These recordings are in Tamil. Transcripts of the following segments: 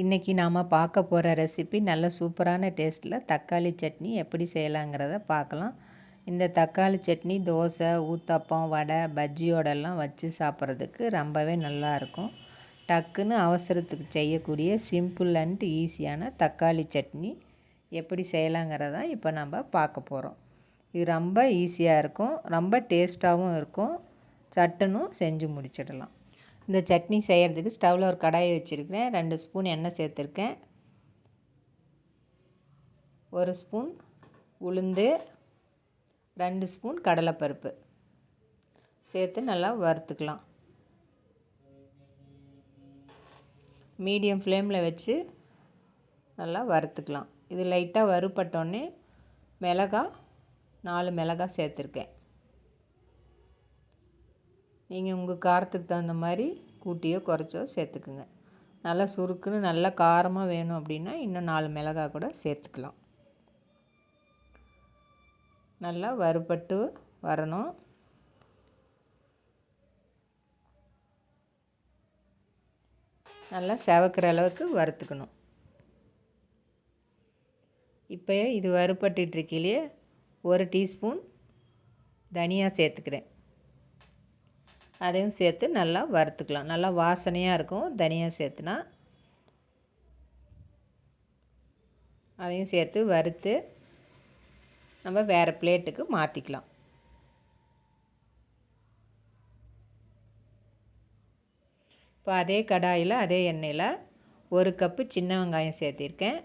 இன்றைக்கி நாம் பார்க்க போகிற ரெசிபி நல்ல சூப்பரான டேஸ்ட்டில் தக்காளி சட்னி எப்படி செய்யலாங்கிறத பார்க்கலாம். இந்த தக்காளி சட்னி தோசை ஊத்தப்பம் வடை பஜ்ஜியோடெல்லாம் வச்சு சாப்பிட்றதுக்கு ரொம்பவே நல்லாயிருக்கும் டக்குன்னு அவசரத்துக்கு செய்யக்கூடிய சிம்பிள் அண்ட் ஈஸியான தக்காளி சட்னி எப்படி செய்யலாங்கிறத இப்போ நம்ம பார்க்க போகிறோம் இது ரொம்ப ஈஸியாக இருக்கும் ரொம்ப டேஸ்ட்டாகவும் இருக்கும். சட்டனும் செஞ்சு முடிச்சிடலாம். இந்த சட்னி செய்கிறதுக்கு ஸ்டவ்வில் ஒரு கடாயை வச்சுருக்கிறேன். ரெண்டு ஸ்பூன் எண்ணெய் சேர்த்துருக்கேன். ஒரு ஸ்பூன் உளுந்து ரெண்டு ஸ்பூன் கடலைப்பருப்பு. சேர்த்து நல்லா வறுத்துக்கலாம். மீடியம் ஃப்ளேமில் வச்சு நல்லா வறுத்துக்கலாம். இது லைட்டாக வறுப்பட்டோன்னே மிளகா நாலு மிளகா சேர்த்துருக்கேன். நீங்கள் உங்கள் காரத்துக்கு தகுந்த மாதிரி கூட்டியோ குறைச்சோ சேர்த்துக்குங்க. நல்லா சுருக்குன்னு நல்லா காரமாக வேணும் அப்படின்னா இன்னும் நாலு மிளகா கூட சேர்த்துக்கலாம். நல்லா வறுபட்டு வரணும். நல்லா செவக்கிற அளவுக்கு வறுத்துக்கணும். இப்போ இது வறுபட்டுருக்கிலேயே ஒரு டீஸ்பூன் தனியாக சேர்த்துக்கிறேன். அதையும் சேர்த்து நல்லா வறுத்துக்கலாம். நல்லா வாசனையாக இருக்கும். தனியாக சேர்த்துனா. அதையும் சேர்த்து வறுத்து நம்ம வேறு பிளேட்டுக்கு மாற்றிக்கலாம் இப்போ அதே கடாயில் அதே எண்ணெயில் ஒரு கப்பு சின்ன வெங்காயம் சேர்த்திருக்கேன்.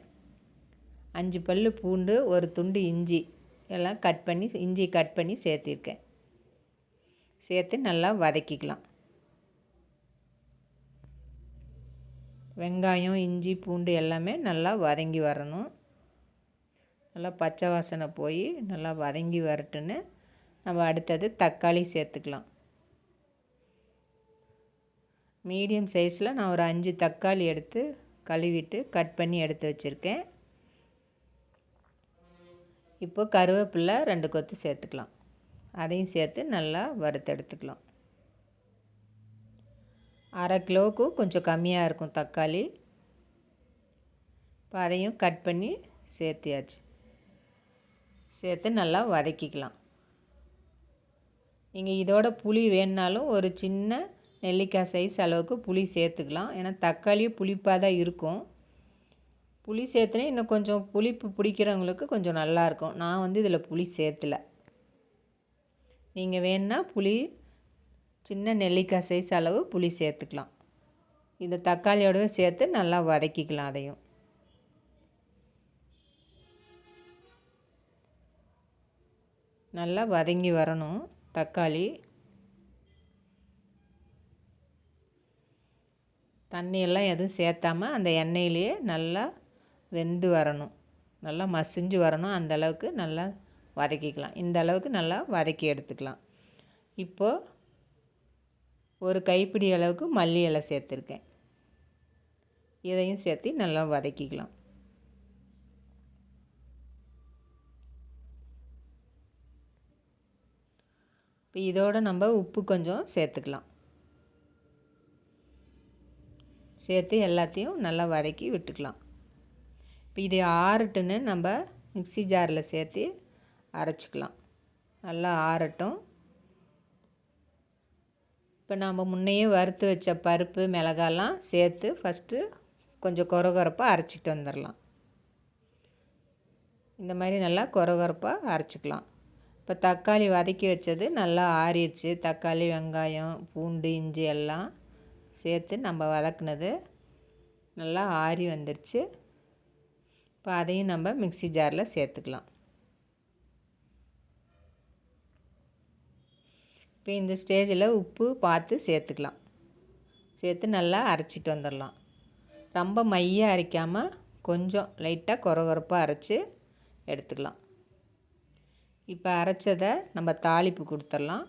அஞ்சு பல் பூண்டு ஒரு துண்டு இஞ்சி எல்லாம் கட் பண்ணி இஞ்சி கட் பண்ணி சேர்த்திருக்கேன். சேர்த்து நல்லா வதக்கிக்கலாம். வெங்காயம் இஞ்சி பூண்டு எல்லாமே நல்லா வதங்கி வரணும். நல்லா பச்சை வாசனை போய் நல்லா வதங்கி வரட்டுன்னு நம்ம அடுத்தது தக்காளி சேர்த்துக்கலாம். மீடியம் சைஸில் நான் ஒரு அஞ்சு தக்காளி எடுத்து கழுவிட்டு கட் பண்ணி எடுத்து வச்சுருக்கேன். இப்போ கருவேப்பில்லை ரெண்டு கொத்து சேர்த்துக்கலாம். அதையும் சேர்த்து நல்லா வறுத்தெடுத்துக்கலாம் அரை கிலோவுக்கு கொஞ்சம் கம்மியாக இருக்கும் தக்காளி. இப்போ அதையும் கட் பண்ணி சேர்த்தியாச்சு. சேர்த்து நல்லா வதக்கிக்கலாம். நீங்கள் இதோட புளி வேணுனாலும் ஒரு சின்ன நெல்லிக்காய் சைஸ் அளவுக்கு புளி சேர்த்துக்கலாம். ஏன்னா தக்காளியும் புளிப்பாக தான் இருக்கும். புளி சேர்த்துனே இன்னும் கொஞ்சம் புளிப்பு பிடிக்கிறவங்களுக்கு கொஞ்சம் நல்லாயிருக்கும் நான் வந்து இதில் புளி சேர்த்துல. நீங்கள் வேணால் புளி சின்ன நெல்லிக்காய் சைஸ் அளவு புளி சேர்த்துக்கலாம். இந்த தக்காளியோடவே சேர்த்து நல்லா வதக்கிக்கலாம் அதையும். நல்லா வதங்கி வரணும் தக்காளி. தண்ணியெல்லாம் எதுவும் சேர்த்தாமல் அந்த எண்ணெயிலேயே நல்லா வெந்து வரணும். நல்லா மசிஞ்சு வரணும் அந்தளவுக்கு நல்லா வதக்கிக்கலாம். இந்த அளவுக்கு நல்லா வதக்கி எடுத்துக்கலாம். இப்போது ஒரு கைப்பிடி அளவுக்கு மல்லி இலை சேர்த்துருக்கேன். இதையும் சேர்த்து நல்லா வதக்கிக்கலாம். இப்போ இதோடு நம்ம உப்பு கொஞ்சம் சேர்த்துக்கலாம். சேர்த்து எல்லாத்தையும் நல்லா வதக்கி விட்டுக்கலாம். இப்போ இதை ஆறுட்டுன்னு நம்ம மிக்சி ஜாரில் சேர்த்து அரைச்சிக்கலாம். நல்லா ஆறட்டும். இப்போ நாம் முன்னையே வறுத்து வச்ச பருப்பு மிளகாலாம் சேர்த்து ஃபஸ்ட்டு கொஞ்சம் கொரகொரப்பாக அரைச்சிட்டு வந்துடலாம். இந்த மாதிரி நல்லா கொரகொரப்பாக அரைச்சிக்கலாம். இப்போ தக்காளி வதக்கி வச்சது நல்லா ஆறிடுச்சு. தக்காளி வெங்காயம் பூண்டு இஞ்சி எல்லாம் சேர்த்து நம்ம வதக்குனது நல்லா ஆறி வந்துருச்சு. இப்போ அதையும் நம்ம மிக்சி ஜாரில் சேர்த்துக்கலாம். இப்போ இந்த ஸ்டேஜில் உப்பு பார்த்து சேர்த்துக்கலாம். சேர்த்து நல்லா அரைச்சிட்டு வந்துடலாம். ரொம்ப மையாக அரைக்காமல் கொஞ்சம் லைட்டாக குறகுறப்பாக அரைச்சி எடுத்துக்கலாம். இப்போ அரைச்சதை நம்ம தாளிப்பு கொடுத்துடலாம்.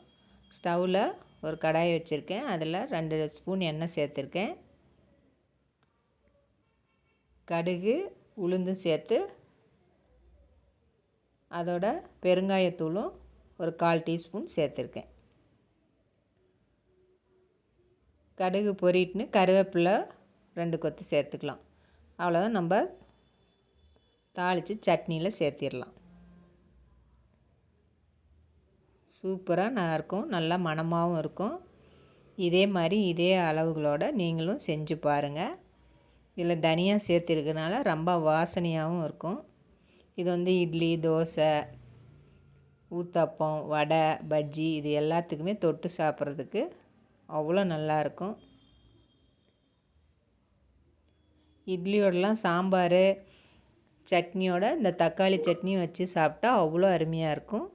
ஸ்டவ்வில் ஒரு கடாயை வச்சுருக்கேன். அதில் ரெண்டு ஸ்பூன் எண்ணெய் சேர்த்துருக்கேன். கடுகு உளுந்தும் சேர்த்து அதோட பெருங்காயத்தூளும் ஒரு கால் டீஸ்பூன் சேர்த்துருக்கேன். கடுகு பொரிட்டுன்னு கருவேப்பிலை ரெண்டு கொத்து சேர்த்துக்கலாம். அவ்வளோதான் நம்ம தாளித்து சட்னியில் சேர்த்திடலாம். சூப்பராக நல்லா இருக்கும் நல்லா மணமாகவும் இருக்கும். இதே மாதிரி இதே அளவுகளோடு நீங்களும் செஞ்சு பாருங்கள் இதில் தனியாக சேர்த்துருக்கனால ரொம்ப வாசனையாகவும் இருக்கும். இது வந்து இட்லி தோசை ஊத்தப்பம் வடை பஜ்ஜி இது எல்லாத்துக்குமே தொட்டு சாப்பிட்றதுக்கு அவ்வளோ நல்லாயிருக்கும். இட்லியோடலாம் சாம்பார் சட்னியோட இந்த தக்காளி சட்னியும் வச்சு சாப்பிட்டா அவ்வளோ அருமையாக இருக்கும்.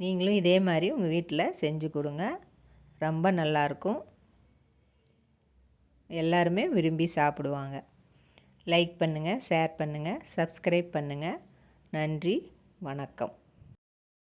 நீங்களும் இதே மாதிரி உங்கள் வீட்டில் செஞ்சு கொடுங்க. ரொம்ப நல்லாயிருக்கும். எல்லாருமே விரும்பி சாப்பிடுவாங்க. லைக் பண்ணுங்கள் ஷேர் பண்ணுங்கள் சப்ஸ்கிரைப் பண்ணுங்கள் நன்றி வணக்கம்.